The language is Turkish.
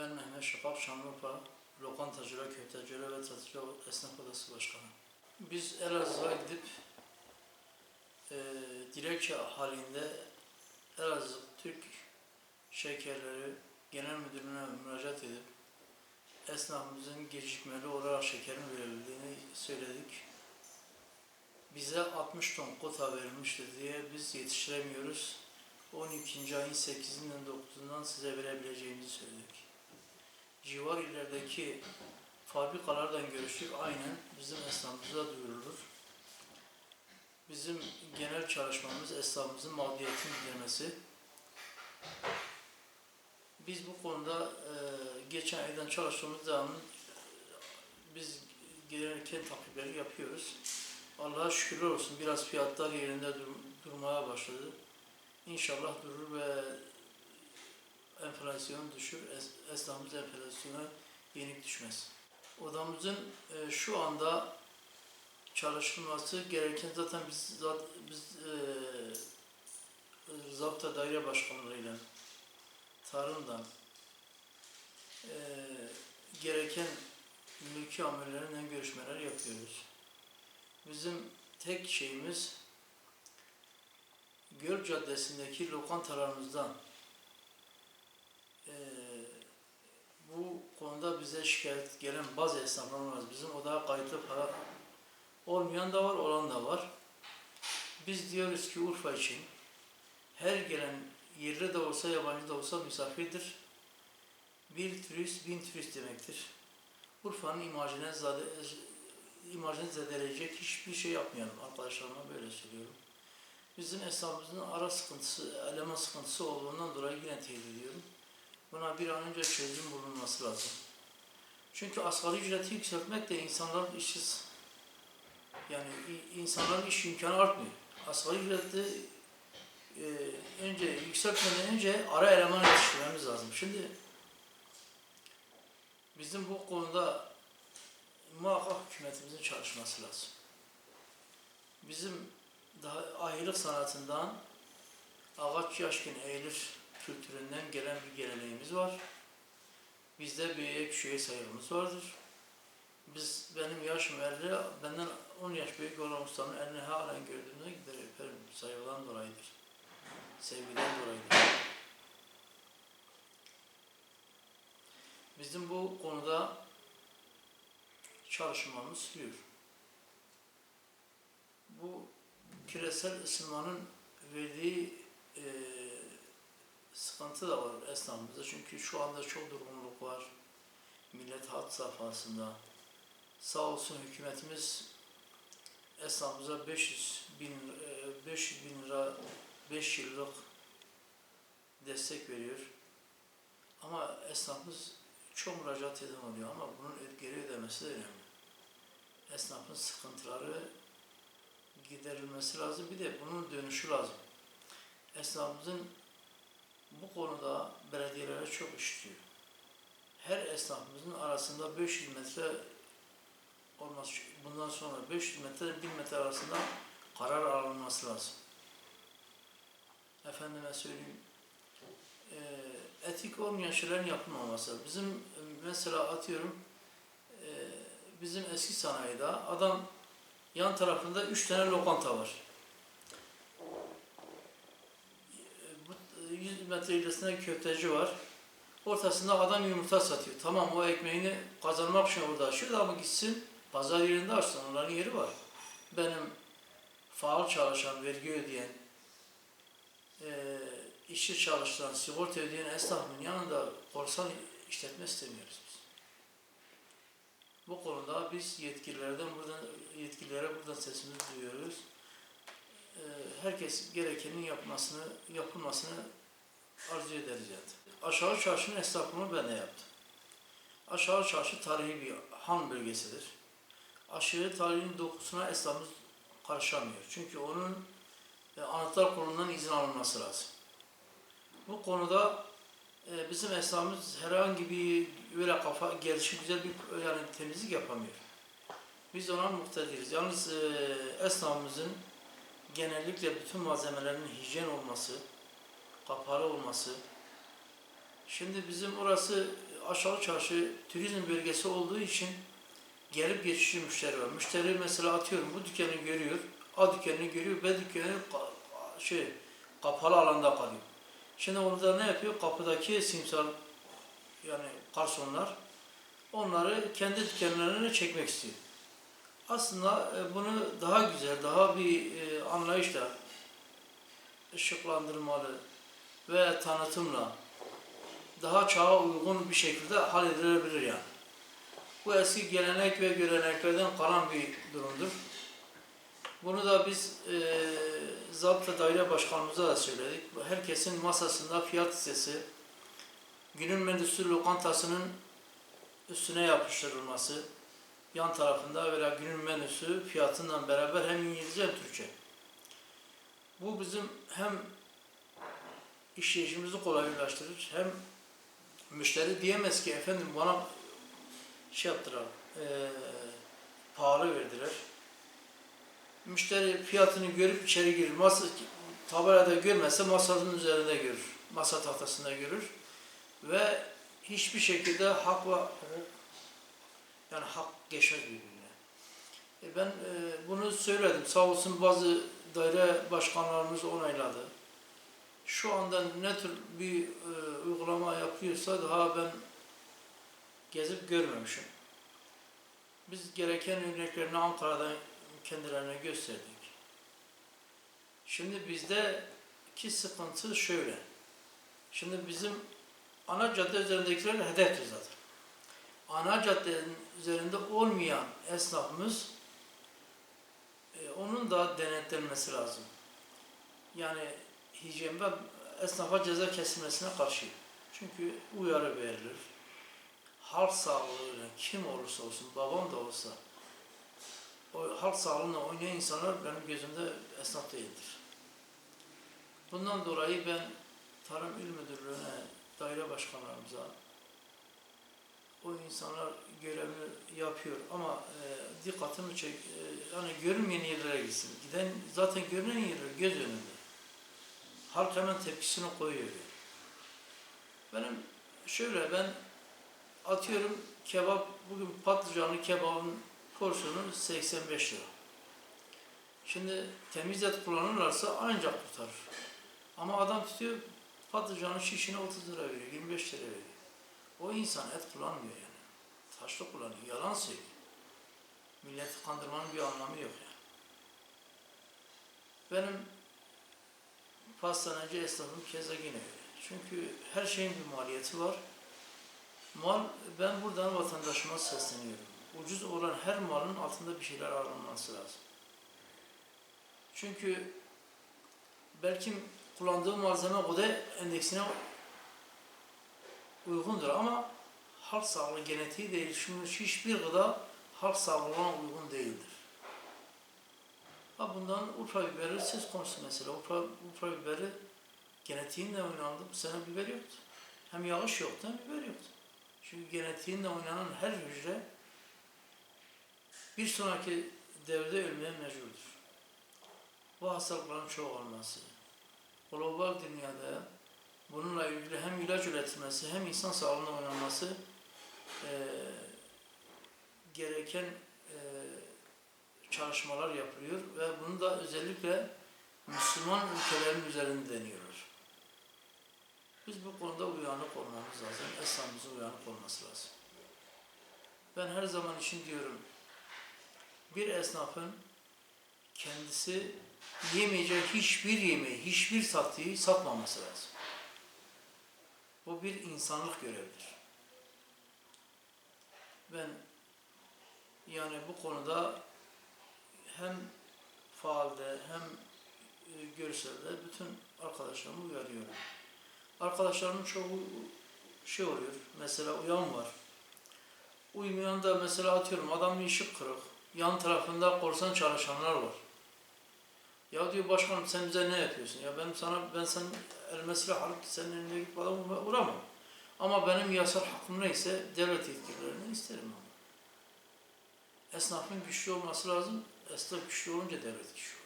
Ben Mehmet Şafak Şanlıurfa Lokantacılar, Köfteciler ve Satıcılar Esnaf Odası Başkanı. Biz Elazığ'a gidip e, dilekçe halinde Elazığ Türk Şekerleri Genel Müdürlüğü'ne müracaat edip esnafımızın gecikmeli olarak şekerin verildiğini söyledik. Bize 60 ton kota verilmiştir diye biz yetiştiremiyoruz. 12. ayın 8'inden 9'undan size verebileceğimizi söyledik. Civar illerdeki fabrikalardan görüştük. Aynen bizim esnafımıza duyurulur. Bizim genel çalışmamız esnafımızın mağduriyetini gidermesi. Biz bu konuda e, geçen aydan çalıştığımız zaman biz gereken takipleri yapıyoruz. Allah'a şükürler olsun biraz fiyatlar yerinde dur- durmaya başladı. İnşallah durur ve enflasyon düşür. Es, esnafımız enflasyona yenik düşmez. Odamızın e, şu anda çalışılması gereken zaten biz zat- biz e, Zapta Daire Başkanlığı'yla tarımdan e, gereken mülki amirleriyle görüşmeler yapıyoruz. Bizim tek şeyimiz Göl Caddesi'ndeki lokantalarımızdan e, bu konuda bize şikayet gelen bazı esnaflar var. Bizim odaya kayıtlı para olmayan da var, olan da var. Biz diyoruz ki Urfa için her gelen yerli de olsa yabancı da olsa misafirdir. Bir turist bin turist demektir. Urfa'nın imajına zade, imajını zedeleyecek hiçbir şey yapmayalım arkadaşlarıma böyle söylüyorum. Bizim esnafımızın ara sıkıntısı, eleman sıkıntısı olduğundan dolayı yine teyit ediyorum. Buna bir an önce çözüm bulunması lazım. Çünkü asgari ücreti yükseltmek de insanların işsiz. Yani insanların iş imkanı artmıyor. Asgari ücreti e, önce yükseltmeden önce ara eleman yetiştirmemiz lazım. Şimdi bizim bu konuda muhakkak hükümetimizin çalışması lazım. Bizim daha ahilik sanatından ağaç yaşken eğilir kültüründen gelen bir geleneğimiz var. Bizde büyüğe küçüğe saygımız vardır. Biz benim yaşım 50, benden 10 yaş büyük olan ustamın elini halen gördüğümde gider öperim. Saygıdan dolayıdır. Sevgiden dolayıdır. Bizim bu konuda çalışmamız sürüyor. Bu küresel ısınmanın verdiği e, sıkıntı da var esnafımızda. Çünkü şu anda çok durgunluk var. Millet hat safhasında. Sağ olsun hükümetimiz esnafımıza 500 bin, e, 500 bin lira 5 yıllık destek veriyor. Ama esnafımız çok müracaat eden oluyor ama bunun geri ödemesi de önemli. Esnafın sıkıntıları giderilmesi lazım. Bir de bunun dönüşü lazım. Esnafımızın bu konuda belediyelere çok işliyor. Her esnafımızın arasında 500 metre olmaz. Bundan sonra 500 metre 1000 metre arasında karar alınması lazım. Efendime söyleyeyim etik olmayan şeylerin yapılmaması. Bizim mesela atıyorum bizim eski sanayide adam yan tarafında üç tane lokanta var. Bu 100 metre ilerisinde köfteci var. Ortasında adam yumurta satıyor. Tamam o ekmeğini kazanmak için orada açıyor ama gitsin pazar yerinde açsın. Onların yeri var. Benim faal çalışan, vergi ödeyen, eee işçi çalıştıran, sigorta ödeyen esnafın yanında korsan işletme istemiyoruz biz. Bu konuda biz yetkililerden buradan yetkililere buradan sesimizi duyuyoruz. Ee, Herkes gerekenin yapmasını yapılmasını arzu yani. Aşağı Çarşı'nın esnafını ben de yaptım. Aşağı Çarşı tarihi bir han bölgesidir. Aşağı tarihin dokusuna esnafımız karışamıyor. Çünkü onun e, anahtar kurulundan izin alınması lazım. Bu konuda e, bizim esnafımız herhangi bir öyle kafa gelişi güzel bir yani temizlik yapamıyor. Biz ona muhtacız. Yalnız e, esnafımızın genellikle bütün malzemelerin hijyen olması, kapalı olması. Şimdi bizim orası aşağı çarşı turizm bölgesi olduğu için gelip geçici müşteri var. Müşteri mesela atıyorum bu dükkanı görüyor, A dükkanını görüyor, B dükkanı ka- şey kapalı alanda kalıyor. Şimdi orada ne yapıyor? Kapıdaki simsar yani garsonlar onları kendi dükkanlarına çekmek istiyor. Aslında e, bunu daha güzel, daha bir e, anlayışla ışıklandırmalı ve tanıtımla daha çağa uygun bir şekilde halledilebilir yani. Bu eski gelenek ve göreneklerden kalan bir durumdur. Bunu da biz e, Zabıta Daire Başkanımıza da söyledik. Herkesin masasında fiyat listesi, günün menüsü lokantasının üstüne yapıştırılması, yan tarafında veya günün menüsü fiyatından beraber hem İngilizce hem Türkçe. Bu bizim hem işleyişimizi kolaylaştırır hem müşteri diyemez ki efendim bana şey yaptılar, eee pahalı verdiler. Müşteri fiyatını görüp içeri girir. Masa, tabelada görmezse masanın üzerinde görür. Masa tahtasında görür. Ve hiçbir şekilde hak ve yani hak geçmez birbirine. E ben e, bunu söyledim. Sağ olsun bazı daire başkanlarımız onayladı. Şu anda ne tür bir e, uygulama yapıyorsa daha ben gezip görmemişim. Biz gereken örneklerini Ankara'dan kendilerine gösterdik. Şimdi bizdeki sıkıntı şöyle. Şimdi bizim ana cadde üzerindekiler hedeftir zaten. Ana caddenin üzerinde olmayan esnafımız e, onun da denetlenmesi lazım. Yani hijyen ben esnafa ceza kesilmesine karşıyım. Çünkü uyarı verilir. Halk sağlığıyla kim olursa olsun, babam da olsa o halk sağlığıyla oynayan insanlar benim gözümde esnaf değildir. Bundan dolayı ben Tarım İl Müdürlüğü'ne, daire başkanlarımıza o insanlar görevini yapıyor ama e, dikkatimi çek, e, yani görünmeyen yerlere gitsin. Giden zaten görünen yerler göz önünde. Halk hemen tepkisini koyuyor. Benim şöyle ben atıyorum kebap bugün patlıcanlı kebabın porsiyonu 85 lira. Şimdi temiz et kullanırlarsa ancak kurtarır. Ama adam tutuyor patlıcanın şişine 30 lira veriyor, 25 lira veriyor. O insan et kullanmıyor yani. Taşlı kullanıyor, yalan söylüyor. Milleti kandırmanın bir anlamı yok yani. Benim pastaneci esnafım keza yine öyle. Çünkü her şeyin bir maliyeti var. Mal, ben buradan vatandaşıma sesleniyorum. Ucuz olan her malın altında bir şeyler aranması lazım. Çünkü belki kullandığı malzeme o da endeksine uygundur ama halk sağlığı genetiği değil. Şimdi hiçbir gıda halk sağlığına uygun değildir. Bundan Urfa biberi söz konusu mesela. Urfa, Urfa biberi genetiğinle oynandı. Bu sene biber yoktu. Hem yağış yoktu hem biber yoktu. Çünkü genetiğinle oynanan her hücre bir sonraki devrede ölmeye mecburdur. Bu hastalıkların çoğalması, global dünyada bununla ilgili hem ilaç üretilmesi hem insan sağlığına oynanması eee gereken çalışmalar yapılıyor ve bunu da özellikle Müslüman ülkelerin üzerinde deniyorlar. Biz bu konuda uyanık olmamız lazım. Esnafımızın uyanık olması lazım. Ben her zaman için diyorum, bir esnafın kendisi yemeyeceği hiçbir yemeği, hiçbir satıyı satmaması lazım. Bu bir insanlık görevidir. Ben yani bu konuda hem faalde hem e, görselde bütün arkadaşlarımı uyarıyorum. Arkadaşlarımın çoğu şey oluyor, mesela uyan var. Uymayan da mesela atıyorum adamın işi kırık. Yan tarafında korsan çalışanlar var. Ya diyor başkanım sen bize ne yapıyorsun? Ya benim sana ben sen elime silah alıp senin eline gidip adamı vuramam. Ama benim yasal hakkım neyse devlet yetkililerini isterim ama. Esnafın güçlü olması lazım. Esnaf güçlü olunca devlet güçlü.